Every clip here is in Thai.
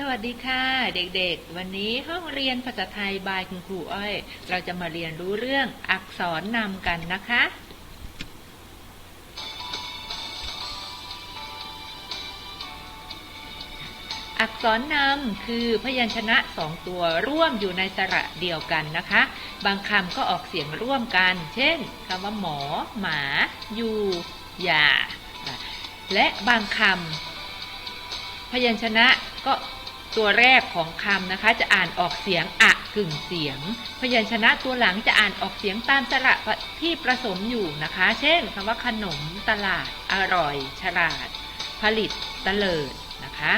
สวัสดีค่ะ เด็กๆ วันนี้ห้องเรียนภาษาไทยบายคุณครูอ้อย เราจะมาเรียนรู้เรื่องอักษรนำกันนะคะ อักษรนำคือพยัญชนะสองตัวร่วมอยู่ในสระเดียวกันนะคะ บางคำก็ออกเสียงร่วมกัน เช่นคำว่าหมอ หมายูหย่า และบางคำพยัญชนะก็ ตัวแรกของคำนะคะ จะอ่านออกเสียงอะกึ่งเสียง พยัญชนะตัวหลังจะอ่านออกเสียงตามสระที่ประสมอยู่นะคะ เช่นคำว่าขนมตลาด อร่อย ฉลาด ผลิตตะเลิดนะคะ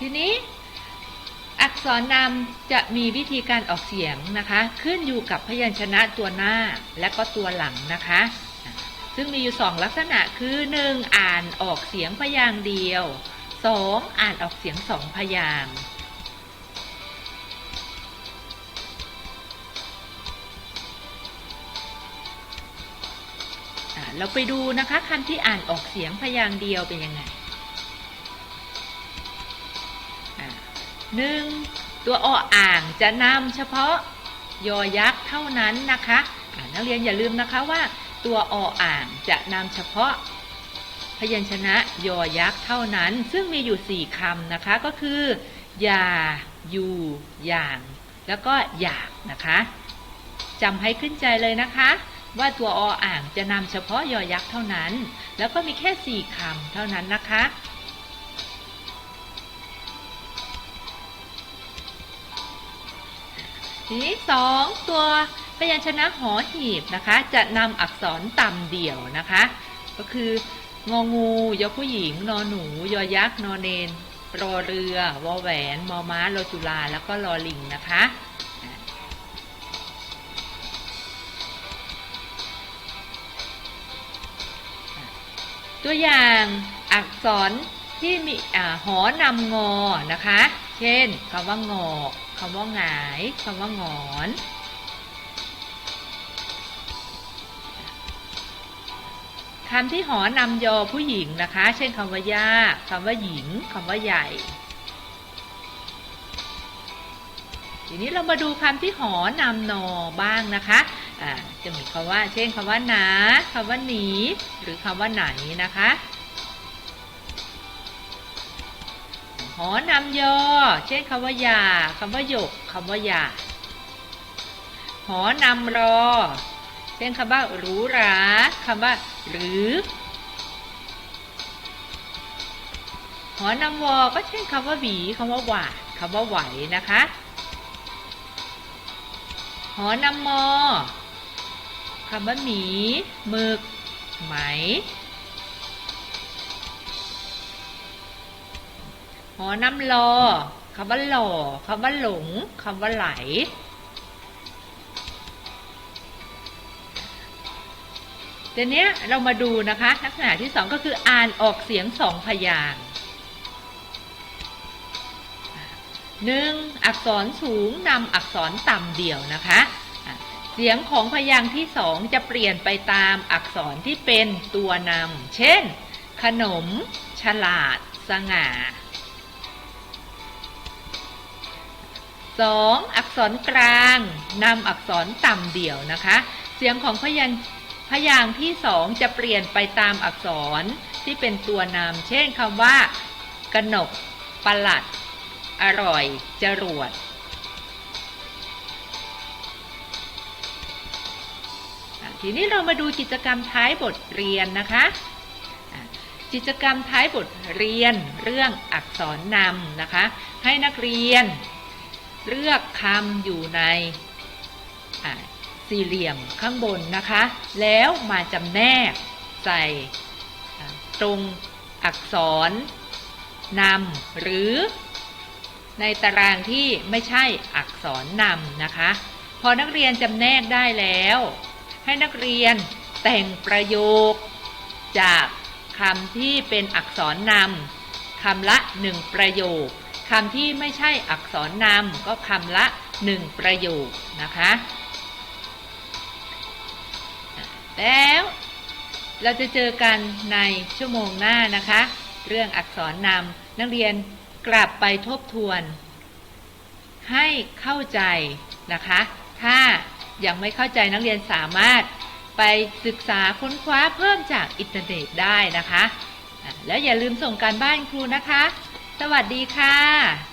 ทีนี้อักษรนำจะมีวิธีการออกเสียงนะคะ ขึ้นอยู่กับพยัญชนะตัวหน้าและก็ตัวหลังนะคะ ซึ่งมีอยู่สองลักษณะคือ 1. อ่านออกเสียงพยางค์เดียว 2. อ่านออกเสียงสองพยางค์เราไปดูนะคะคำที่อ่านออกเสียงพยางค์เดียวเป็นยังไงหนึ่งตัวออ่างจะนำเฉพาะยอยักษ์เท่านั้นนะคะะนักเรียนอย่าลืมนะคะว่า ตัวออ่างจะนำเฉพาะ พยัญชนะยอยักษ์เท่านั้น ซึ่งมีอยู่สี่คำนะคะก็คือยาอยู่ อย่าง แล้วก็อยากนะคะจำให้ขึ้นใจเลยนะคะ ว่าตัวออ่างจะนำเฉพาะยอยักษ์เท่านั้น แล้วก็มีแค่สี่คำเท่านั้นนะคะทีนี้สองตัว พยัญชนะหอหีบนะคะ จะนำอักษรต่ำเดี่ยวนะคะ ก็คืององูยอผู้หญิง นอหนู ยอยักษ์ นอเนนรอเรือวอแหวน มอม้าลอจุลา แล้วก็ลอลิงนะคะตัวอย่างอักษรที่มีอหอนำงอนะคะ เช่นคำว่างอคำว่าหงายคำว่างอน คำที่หอนำยอผู้หญิงนะคะ เช่นคำว่าย่าคำว่าหญิงคำว่าใหญ่ ทีนี้เรามาดูคำที่หอนำนอบ้างนะคะจะมีคำว่า เช่นคำว่านาคำว่าหนีหรือคำว่าไหนนะคะหอนำยอ เช่นคำว่าหยาคำว่าหยกคำว่าหยาหอนำรอ ช่นคำว่าหรูหราคำว่า หรือหอนำวอก็เช่นคำว่าหวีคำว่าหวาดคำว่าไหวนะคะหอนำมอคำว่าหมีหมึก ไหม หอนำลอคำว่าหล่อคำว่าหลงคำว่าไหล เดี๋ยวนี้เรามาดูนะคะ ลักษณะที่สองก็คืออ่านออกเสียงสองพยางค์หนึ่งอักษรสูงนำอักษรต่ำเดี่ยวนะคะ เสียงของพยางค์ที่สองจะเปลี่ยนไปตามอักษรที่เป็นตัวนำเช่น ขนม ฉลาด สง่าสองอักษรกลางนำอักษรต่ำเดี่ยวนะคะ เสียงของพยัญ พยางค์ที่สองจะเปลี่ยนไปตามอักษรที่เป็นตัวนำเช่นคำว่ากนกประหลัด อร่อย จรวด ทีนี้เรามาดูกิจกรรมท้ายบทเรียนนะคะกิจกรรมท้ายบทเรียนเรื่องอักษรนำนะคะ ให้นักเรียนเลือกคำอยู่ใน สี่เหลี่ยมข้างบนนะคะ แล้วมาจำแนกใส่ตรงอักษรนำหรือในตารางที่ไม่ใช่อักษรนำนะคะ พอนักเรียนจำแนกได้แล้ว ให้นักเรียนแต่งประโยค จากคำที่เป็นอักษรนำคำละหนึ่งประโยคคำที่ไม่ใช่อักษรนำก็คำละหนึ่งประโยคนะคะ แล้ว เราจะเจอกันในชั่วโมงหน้านะคะ เรื่องอักษรนำนักเรียนกลับไปทบทวน ให้เข้าใจนะคะ ถ้ายังไม่เข้าใจนักเรียนสามารถไปศึกษาค้นคว้าเพิ่มจากอินเทอร์เน็ตได้นะคะ แล้วอย่าลืมส่งการบ้านครูนะคะ สวัสดีค่ะ